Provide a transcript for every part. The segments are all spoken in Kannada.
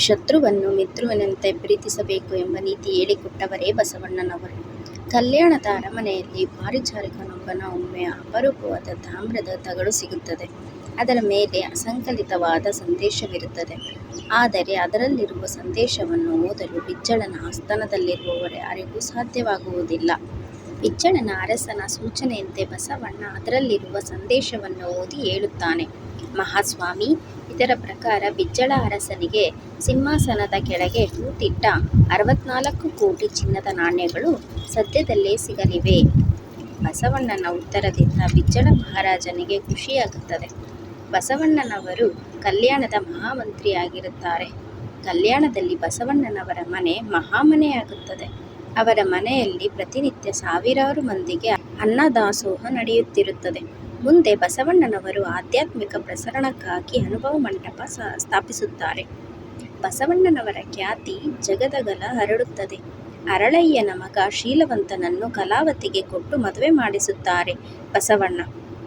ಶತ್ರುವನ್ನು ಮಿತ್ರನಂತೆ ಪ್ರೀತಿಸಬೇಕು ಎಂಬ ನೀತಿ ಹೇಳಿಕೊಟ್ಟವರೇ ಬಸವಣ್ಣನವರು. ಕಲ್ಯಾಣದ ಅರಮನೆಯಲ್ಲಿ ಪಾರಿಚಾರಿಕನೊಬ್ಬನ ಒಮ್ಮೆ ಅಪರೂಪವಾದ ತಾಮ್ರದ ತಗಡು ಸಿಗುತ್ತದೆ. ಅದರ ಮೇಲೆ ಅಸಂಕಲಿತವಾದ ಸಂದೇಶವಿರುತ್ತದೆ. ಆದರೆ ಅದರಲ್ಲಿರುವ ಸಂದೇಶವನ್ನು ಓದಲು ಬಿಜ್ಜಳನ ಆಸ್ಥಾನದಲ್ಲಿರುವವರೇ ಯಾರಿಗೂ ಸಾಧ್ಯವಾಗುವುದಿಲ್ಲ. ಬಿಜ್ಜಳನ ಅರಸನ ಸೂಚನೆಯಂತೆ ಬಸವಣ್ಣ ಅದರಲ್ಲಿರುವ ಸಂದೇಶವನ್ನು ಓದಿ ಹೇಳುತ್ತಾನೆ ಮಹಾಸ್ವಾಮಿ, ಇದರ ಪ್ರಕಾರ ಬಿಜ್ಜಳ ಅರಸನಿಗೆ ಸಿಂಹಾಸನದ ಕೆಳಗೆ ಹೂತಿಟ್ಟ ಅರವತ್ನಾಲ್ಕು ಕೋಟಿ ಚಿನ್ನದ ನಾಣ್ಯಗಳು ಸದ್ಯದಲ್ಲೇ ಸಿಗಲಿವೆ. ಬಸವಣ್ಣನ ಉತ್ತರದಿಂದ ಬಿಜ್ಜಳ ಮಹಾರಾಜನಿಗೆ ಖುಷಿಯಾಗುತ್ತದೆ. ಬಸವಣ್ಣನವರು ಕಲ್ಯಾಣದ ಮಹಾಮಂತ್ರಿಯಾಗಿರುತ್ತಾರೆ. ಕಲ್ಯಾಣದಲ್ಲಿ ಬಸವಣ್ಣನವರ ಮನೆ ಮಹಾಮನೆಯಾಗುತ್ತದೆ. ಅವರ ಮನೆಯಲ್ಲಿ ಪ್ರತಿನಿತ್ಯ ಸಾವಿರಾರು ಮಂದಿಗೆ ಅನ್ನದಾಸೋಹ ನಡೆಯುತ್ತಿರುತ್ತದೆ. ಮುಂದೆ ಬಸವಣ್ಣನವರು ಆಧ್ಯಾತ್ಮಿಕ ಪ್ರಸರಣಕ್ಕಾಗಿ ಅನುಭವ ಮಂಟಪ ಸ್ಥಾಪಿಸುತ್ತಾರೆ. ಬಸವಣ್ಣನವರ ಖ್ಯಾತಿ ಜಗದಗಲ ಹರಡುತ್ತದೆ. ಅರಳಯ್ಯನ ಮಗ ಶೀಲವಂತನನ್ನು ಕಲಾವತಿಗೆ ಕೊಟ್ಟು ಮದುವೆ ಮಾಡಿಸುತ್ತಾರೆ ಬಸವಣ್ಣ.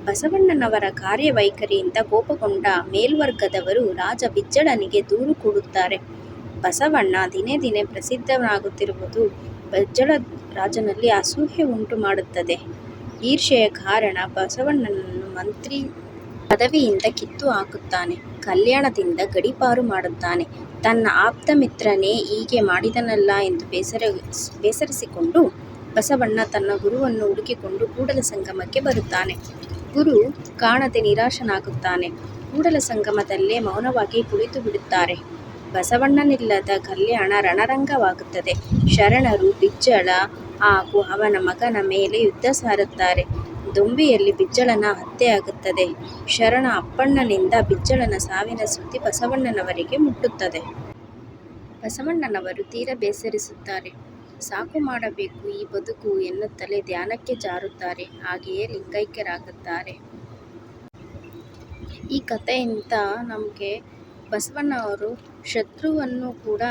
ಬಸವಣ್ಣನವರ ಕಾರ್ಯವೈಖರಿಯಿಂದ ಕೋಪಗೊಂಡ ಮೇಲ್ವರ್ಗದವರು ರಾಜ ಬಿಜ್ಜಳನಿಗೆ ದೂರು ಕೊಡುತ್ತಾರೆ. ಬಸವಣ್ಣ ದಿನೇ ದಿನೇ ಪ್ರಸಿದ್ಧನಾಗುತ್ತಿರುವುದು ಬಿಜ್ಜಳ ರಾಜನಲ್ಲಿ ಅಸೂಹೆ ಉಂಟು ಮಾಡುತ್ತದೆ. ಈರ್ಷೆಯ ಕಾರಣ ಬಸವಣ್ಣನನ್ನು ಮಂತ್ರಿ ಪದವಿಯಿಂದ ಕಿತ್ತು ಹಾಕುತ್ತಾನೆ. ಕಲ್ಯಾಣದಿಂದ ಗಡೀಪಾರು ಮಾಡುತ್ತಾನೆ. ತನ್ನ ಆಪ್ತ ಮಿತ್ರನೇ ಹೀಗೆ ಮಾಡಿದನಲ್ಲ ಎಂದು ಬೇಸರ ಬೇಸರಿಸಿಕೊಂಡು ಬಸವಣ್ಣ ತನ್ನ ಗುರುವನ್ನು ಹುಡುಕಿಕೊಂಡು ಕೂಡಲಸಂಗಮಕ್ಕೆ ಬರುತ್ತಾನೆ. ಗುರು ಕಾಣದೆ ನಿರಾಶನಾಗುತ್ತಾನೆ. ಕೂಡಲಸಂಗಮದಲ್ಲೇ ಮೌನವಾಗಿ ಕುಳಿತುಬಿಡುತ್ತಾರೆ. ಬಸವಣ್ಣನಿಲ್ಲದ ಕಲ್ಯಾಣ ರಣರಂಗವಾಗುತ್ತದೆ. ಶರಣರು ಬಿಜ್ಜಳ ಹಾಗೂ ಅವನ ಮಗನ ಮೇಲೆ ಯುದ್ಧ ಸಾರುತ್ತಾರೆ. ದೊಂಬಿಯಲ್ಲಿ ಬಿಜ್ಜಳನ ಹತ್ಯೆಯಾಗುತ್ತದೆ. ಶರಣ ಅಪ್ಪಣ್ಣನಿಂದ ಬಿಜ್ಜಳನ ಸಾವಿನ ಸುದ್ದಿ ಬಸವಣ್ಣನವರಿಗೆ ಮುಟ್ಟುತ್ತದೆ. ಬಸವಣ್ಣನವರು ತೀರ ಬೇಸರಿಸುತ್ತಾರೆ. ಸಾಕು ಮಾಡಬೇಕು ಈ ಬದುಕು ಎನ್ನುತ್ತಲೇ ಧ್ಯಾನಕ್ಕೆ ಜಾರುತ್ತಾರೆ. ಹಾಗೆಯೇ ಲಿಂಗೈಕ್ಯರಾಗುತ್ತಾರೆ. ಈ ಕಥೆಯಿಂದ ನಮಗೆ ಬಸವಣ್ಣನವರು ಶತ್ರುವನ್ನು ಕೂಡ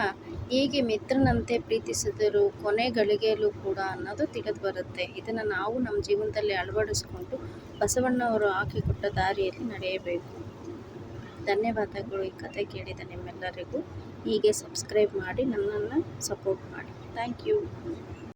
ಹೇಗೆ ಮಿತ್ರನಂತೆ ಪ್ರೀತಿಸಿದರು ಕೊನೆ ಗಳಿಗೆಯಲ್ಲೂ ಕೂಡ ಅನ್ನೋದು ತಿಳಿದು ಬರುತ್ತೆ ಇದನ್ನು ನಾವು ನಮ್ಮ ಜೀವನದಲ್ಲಿ ಅಳವಡಿಸಿಕೊಂಡು ಬಸವಣ್ಣವರು ಹಾಕಿಕೊಟ್ಟ ದಾರಿಯಲ್ಲಿ ನಡೆಯಬೇಕು. ಧನ್ಯವಾದಗಳು ಈ ಕಥೆ ಕೇಳಿದ ನಿಮ್ಮೆಲ್ಲರಿಗೂ. ಹೀಗೆ ಸಬ್ಸ್ಕ್ರೈಬ್ ಮಾಡಿ ನನ್ನನ್ನು ಸಪೋರ್ಟ್ ಮಾಡಿ. Thank you